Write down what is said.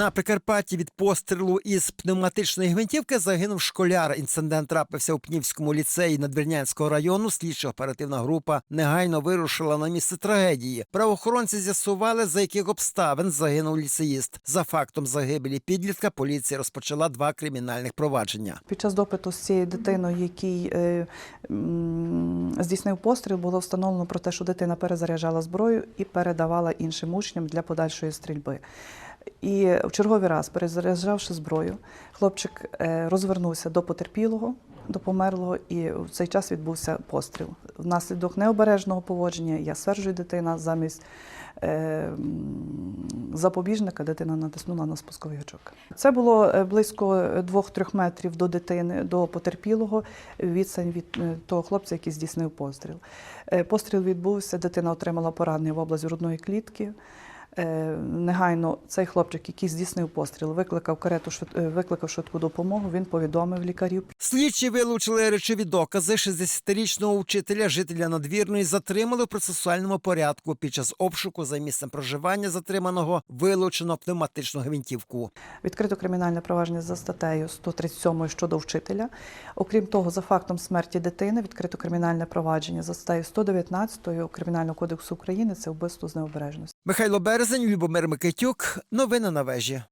На Прикарпатті від пострілу із пневматичної гвинтівки загинув школяр. Інцидент трапився у Пнівському ліцеї Надвірнянського району. Слідчо оперативна група негайно вирушила на місце трагедії. Правоохоронці з'ясували, за яких обставин загинув ліцеїст. За фактом загибелі підлітка поліція розпочала два кримінальних провадження. Під час допиту з цією дитиною, який е, м, здійснив постріл, було встановлено про те, що дитина перезаряджала зброю і передавала іншим учням для подальшої стрільби. І в черговий раз, перезаряджавши зброю, хлопчик е, розвернувся до потерпілого, до померлого, і в цей час відбувся постріл. Внаслідок необережного поводження, я стверджую, дитина замість е, запобіжника дитина натиснула на спусковий гачок. Це було е, близько 2-3 метрів до дитини, до потерпілого, відстань від того хлопця, який здійснив постріл. Постріл відбувся, дитина отримала поранення в область грудної клітки. Е, Негайно цей хлопчик, який здійснив постріл, викликав карету, е, викликав швидку допомогу. Він повідомив лікарів. Слідчі вилучили речові докази 60-річного вчителя, жителя надвірної, затримали в процесуальному порядку. Під час обшуку за місцем проживання затриманого вилучено пневматичну гвинтівку. Відкрито кримінальне провадження за статтею 137 щодо вчителя. Окрім того, за фактом смерті дитини відкрито кримінальне провадження за статтею 119 Кримінального кодексу України це вбивство з необережності. Михайло Березень, Любомир Микитюк. Новини на вежі.